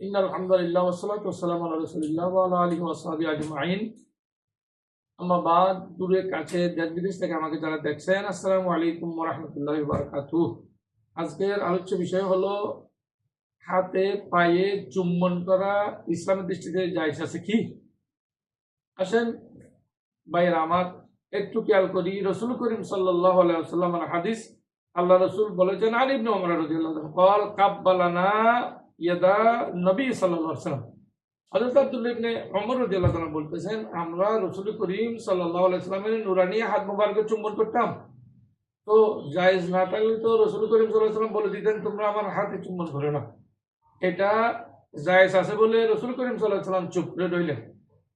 إن الحمد لله والصلاة والسلام على رسول الله وعلى آله وصحبه أجمعين আম্মা বাদ দূরে কাছে দেশ বিদেশ থেকে আমাকে যারা দেখছেন আসসালামু আলাইকুম রহমতুল্লাহ বারকাতু আজকের আলোচ্য বিষয় হলো হাতে পায়ে চুম্বন করা ইসলামের দৃষ্টিতে জায়জ আছে কি আসেন ভাইয়েরা আমার একটু খেয়াল করি রসুল করিম সাল্লাহ আলাইসাল্লামের হাদিস আল্লাহ রসুল বলেছেন আলিবনে ওমর রাদিয়াল্লাহু আনহু কল কাব্বালানা ইয়াদা নবী সাল্লাম হযরত আব্দুল্লাহ ইবনে ওমর রাদিয়াল্লাহু তাআলা বলতেছেন, আমরা রসুল করিম সাল্লাল্লাহু আলাইহি সাল্লামের নুরানি হাত মোবারকে চুম্বন করতাম। তো জায়েজ না থাকলে তো রসুল করিম সাল্লাল্লাহু বলে দিতেন, তোমরা আমার হাতে চুম্বন করো না এটা জায়েজ আছে বলে রসুল করিম সাল্লাল্লাহু সাল্লাম চুপ করে রইলেন।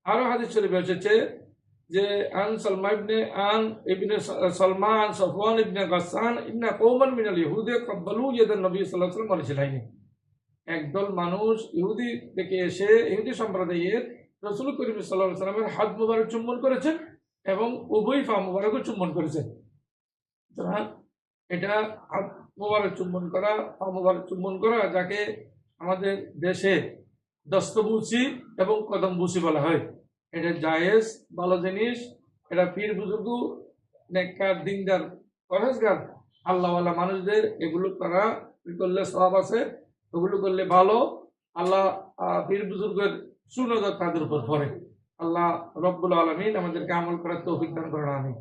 আরও হাদিস শরীফে এসেছে যে, আন সালমা ইবনে, আন ইবনে সালমান, সফওয়ান ইবনে গাসান ইবনে কওমান মিনাল ইহুদে কাব্বালু ইয়াদান নবী সাল্লাল্লাহু আলাইহি ওয়াসাল্লাম বলেছিলেন একদল মানুষ ইহুদি থেকে এসে, ইহুদি সম্প্রদায়ের রসুল করিম সাল্লাহ সাল্লামের হাত মুবারক চুম্বন করেছেন এবং উভয় পা মুবারকও চুম্বন করেছেন। সুতরাং এটা হাত মুবারক চুম্বন করা, পা মুবারক চুম্বন করা যাকে আমাদের দেশে দস্তবুসি এবং কদম বুসি বলা হয়। এটা জায়েজ, ভালো জিনিস, এটা পীর বুজুর্গ, নেককার, দিনদার পরেশগার আল্লাহওয়ালা মানুষদের এগুলো করা করলে সব আছে। ওগুলো করলে ভালো। আল্লাহ বীর পীর বুজুর্গের সুনজর তাদের উপর পড়ে। আল্লাহ রব্বুল আলমিন আমাদেরকে আমল করার তো দান করেন আমি